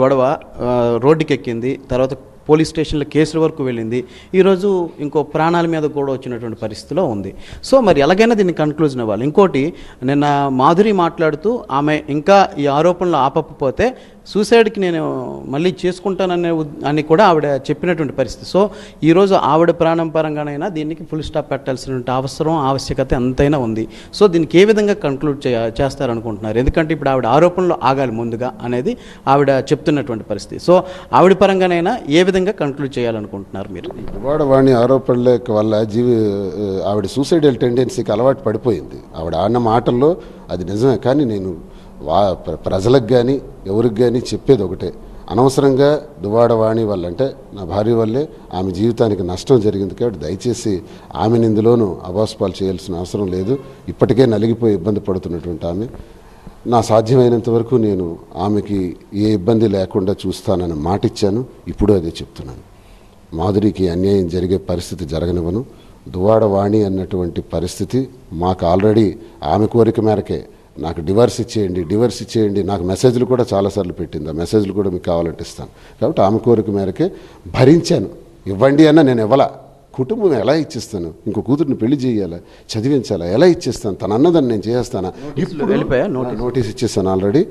గొడవ రోడ్డుకి రోడ్డుకెక్కింది తర్వాత పోలీస్ స్టేషన్లో కేసుల వరకు వెళ్ళింది. ఈరోజు ఇంకో ప్రాణాల మీద కూడా వచ్చినటువంటి పరిస్థితిలో ఉంది. సో మరి ఎలాగైనా దీన్ని కన్క్లూజన్ ఇవ్వాలి. ఇంకోటి నిన్న మాధురి మాట్లాడుతూ ఆమె ఇంకా ఈ ఆరోపణలు ఆపకపోతే సూసైడ్కి నేను మళ్ళీ చేసుకుంటాననే ఉద్- అని కూడా ఆవిడ చెప్పినటువంటి పరిస్థితి. సో ఈరోజు ఆవిడ ప్రాణం పరంగానైనా దీనికి ఫుల్ స్టాప్ పెట్టాల్సినటువంటి అవసరం ఆవశ్యకత ఎంతైనా ఉంది. సో దీనికి ఏ విధంగా కంక్లూడ్ చే చేస్తారనుకుంటున్నారు? ఎందుకంటే ఇప్పుడు ఆవిడ ఆరోపణలు ఆగాలి ముందుగా అనేది ఆవిడ చెప్తున్నటువంటి పరిస్థితి. సో ఆవిడ పరంగానైనా ఏ విధంగా కంక్లూడ్ చేయాలనుకుంటున్నారు మీరు? వాడవాణి ఆరోపణల వల్ల జీవి ఆవిడ సూసైడల్ టెండెన్సీకి అలవాటు పడిపోయింది. ఆవిడ ఆడిన మాటల్లో అది నిజమే. కానీ నేను వా ప్ర- ప్రజలకు కానీ ఎవరికి కానీ చెప్పేది ఒకటే. అనవసరంగా దువాడవాణి వల్ల అంటే నా భార్య వల్లే ఆమె జీవితానికి నష్టం జరిగింది కాబట్టి దయచేసి ఆమెను ఇందులోనూ అబాస్పాలు చేయాల్సిన అవసరం లేదు. ఇప్పటికే నలిగిపోయి ఇబ్బంది పడుతున్నటువంటి ఆమె. నా సాధ్యమైనంత వరకు నేను ఆమెకి ఏ ఇబ్బంది లేకుండా చూస్తానని మాటిచ్చాను. ఇప్పుడు అదే చెప్తున్నాను. మాధురికి అన్యాయం జరిగే పరిస్థితి జరగనివ్వను. దువాడవాణి అన్నటువంటి పరిస్థితి మాకు ఆల్రెడీ ఆమె కోరిక మేరకే. నాకు డివర్స్ ఇచ్చేయండి డివర్స్ ఇచ్చేయండి. నాకు మెసేజ్లు కూడా చాలాసార్లు పెట్టింది. ఆ మెసేజ్లు కూడా మీకు కావాలంటే ఇస్తాను. కాబట్టి ఆమె కోరిక మేరకే భరించాను. ఇవ్వండి అన్న నేను ఇవ్వలా. కుటుంబం ఎలా ఇచ్చిస్తాను? ఇంకో కూతుర్ని పెళ్ళి చేయాలా? చదివించాలా? ఎలా ఇచ్చేస్తాను? తన అన్నదాన్ని నేను చేస్తానా ఇప్పుడు వెళ్ళిపోయా? నోటీస్ ఇచ్చేసాను ఆల్రెడీ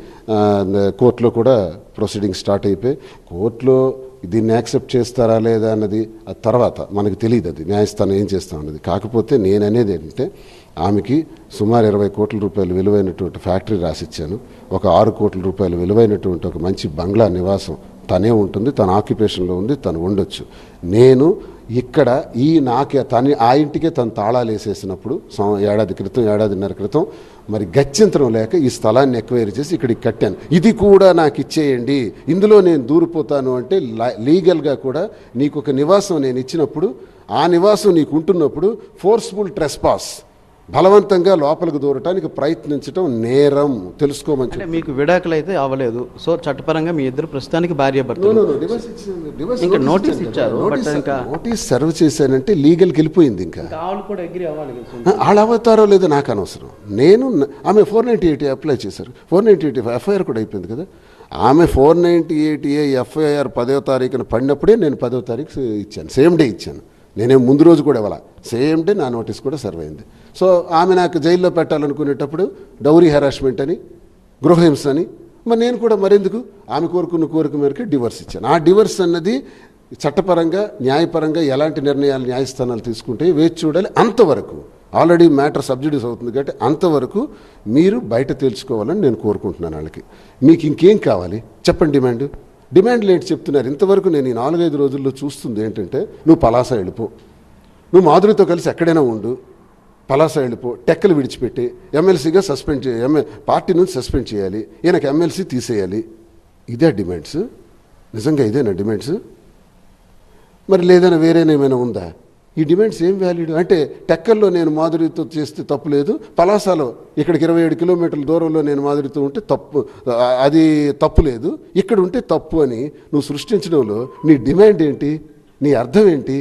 కోర్టులో కూడా ప్రొసీడింగ్ స్టార్ట్ అయిపోయి కోర్టులో దీన్ని యాక్సెప్ట్ చేస్తారా లేదా అన్నది ఆ తర్వాత మనకు తెలియదు అది. న్యాయస్థానం ఏం చేస్తాం అన్నది. కాకపోతే నేను అనేది ఏంటంటే ఆమెకి సుమారు ఇరవై కోట్ల రూపాయలు విలువైనటువంటి ఫ్యాక్టరీ రాసిచ్చాను. ఒక ఆరు కోట్ల రూపాయలు విలువైనటువంటి ఒక మంచి బంగ్లా నివాసం తనే ఉంటుంది తన ఆక్యుపేషన్లో ఉంది తను ఉండొచ్చు. నేను ఇక్కడ ఈ నాకే తన ఆ ఇంటికే తను తాళాలు వేసేసినప్పుడు సం- ఏడాది క్రితం ఏడాదిన్నర క్రితం మరి గత్యంతరం లేక ఈ స్థలాన్ని ఎక్వైరీ చేసి ఇక్కడికి కట్టాను. ఇది కూడా నాకు ఇచ్చేయండి ఇందులో నేను దూరిపోతాను అంటే లీగల్గా కూడా నీకు ఒక నివాసం నేను ఇచ్చినప్పుడు ఆ నివాసం నీకు ఉంటున్నప్పుడు ఫోర్స్ఫుల్ ట్రెస్పాస్ బలవంతంగా లోపలికి దూరటానికి ప్రయత్నించడం నేరం. తెలుసుకోమని అంటే మీకు విడాకులు అయితే అవ్వలేదు. సో చట్టపరంగా మీ ఇద్దరు ప్రస్తుతానికి భార్య ఇచ్చాను ఇచ్చారు, notice సర్వ్ చేశానంటే లీగల్కి వెళ్ళిపోయింది ఇంకా. వాళ్ళు కూడా అగ్రి అవ్వాలి కదా వాళ్ళ అవతారో లేదో నాకు అనవసరం. నేను ఆమె ఫోర్ నైంటీ ఎయిట్ అప్లై చేశారు. ఫోర్ నైంటీ ఎయిట్ ఎఫ్ఐఆర్ కూడా అయిపోయింది కదా. ఆమె four ninety eight A FIR పదో తారీఖున పడినప్పుడే నేను పదో తారీఖు ఇచ్చాను. సేమ్ డే ఇచ్చాను. నేనేం ముందు రోజు కూడా ఇవ్వాల? సేమ్ డే నా నోటీస్ కూడా సర్వ్ అయింది. సో ఆమె నాకు జైల్లో పెట్టాలనుకునేటప్పుడు డౌరీ హెరాస్మెంట్ అని గృహహింస అని. మరి నేను కూడా మరెందుకు? ఆమె కోరుకున్న కోరిక మేరకు డివర్స్ ఇచ్చాను. ఆ డివర్స్ అన్నది చట్టపరంగా న్యాయపరంగా ఎలాంటి నిర్ణయాలు న్యాయస్థానాలు తీసుకుంటే వేచి చూడాలి. అంతవరకు ఆల్రెడీ మ్యాటర్ సబ్సిడీస్ అవుతుంది కాబట్టి అంతవరకు మీరు బయట తేల్చుకోవాలని నేను కోరుకుంటున్నాను వాళ్ళకి. మీకు ఇంకేం కావాలి? చెప్పండి డిమాండ్. డిమాండ్లు ఏంటి చెప్తున్నారు? ఇంతవరకు నేను ఈ నాలుగైదు రోజుల్లో చూస్తుంది ఏంటంటే నువ్వు పలాస వెళ్ళిపో. నువ్వు మాధురితో కలిసి ఎక్కడైనా ఉండు. పలాస వెళ్ళిపో టెక్కలు విడిచిపెట్టి ఎమ్మెల్సీగా సస్పెండ్ చే ఎమ్మె పార్టీ నుంచి సస్పెండ్ చేయాలి ఈయనకు ఎమ్మెల్సీ తీసేయాలి. ఇదే డిమాండ్స్? నిజంగా ఇదేనా డిమాండ్స్? మరి లేదైనా వేరేనా ఏమైనా ఉందా? ఈ డిమాండ్స్ ఏం వ్యాలిడ్ అంటే టెక్కల్లో నేను మాధురితో చేస్తే తప్పు లేదు పలాసాలో ఇక్కడికి ఇరవై ఏడు కిలోమీటర్ల దూరంలో నేను మాధురితో ఉంటే తప్పు అది తప్పు లేదు. ఇక్కడ ఉంటే తప్పు అని నువ్వు సృష్టించడంలో నీ డిమాండ్ ఏంటి? నీ అర్థం ఏంటి?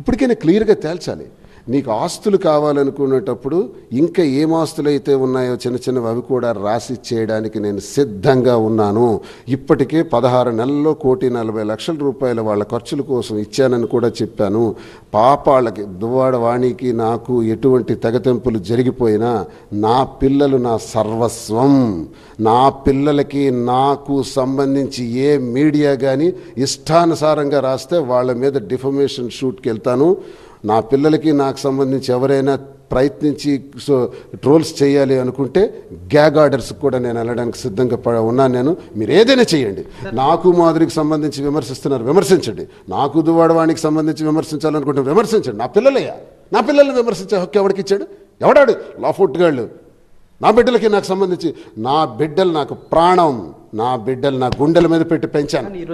ఇప్పటికైనా క్లియర్గా తేల్చాలి. నీకు ఆస్తులు కావాలనుకునేటప్పుడు ఇంకా ఏం ఆస్తులు అయితే ఉన్నాయో చిన్న చిన్నవి అవి కూడా రాసి చేయడానికి నేను సిద్ధంగా ఉన్నాను. ఇప్పటికే పదహారు నెలల్లో కోటి నలభై లక్షల రూపాయల వాళ్ళ ఖర్చుల కోసం ఇచ్చానని కూడా చెప్పాను. పాపాళ్ళకి దువ్వాడ వాణికి నాకు ఎటువంటి తెగతెంపులు జరిగిపోయినా నా పిల్లలు నా సర్వస్వం. నా పిల్లలకి నాకు సంబంధించి ఏ మీడియా కానీ ఇష్టానుసారంగా రాస్తే వాళ్ళ మీద డిఫమేషన్ షూట్కి వెళ్తాను. నా పిల్లలకి నాకు సంబంధించి ఎవరైనా ప్రయత్నించి సో ట్రోల్స్ చేయాలి అనుకుంటే గ్యాగ్ ఆర్డర్స్ కూడా నేను వెళ్ళడానికి సిద్ధంగా ఉన్నాను నేను. మీరు ఏదైనా చేయండి. నాకు మాధురికి సంబంధించి విమర్శిస్తున్నారు. విమర్శించండి. నాకు దువాడవానికి సంబంధించి విమర్శించాలనుకుంటే విమర్శించండి. నా పిల్లలయ్యా. నా పిల్లల్ని విమర్శించే హక్కు ఎవరికి ఇచ్చాడు? ఎవడాడు? లాఫుట్గాళ్ళు నా బిడ్డలకి నాకు సంబంధించి నా బిడ్డలు నాకు ప్రాణం. నా బిడ్డలు నా గుండెల మీద పెట్టి పెంచాను.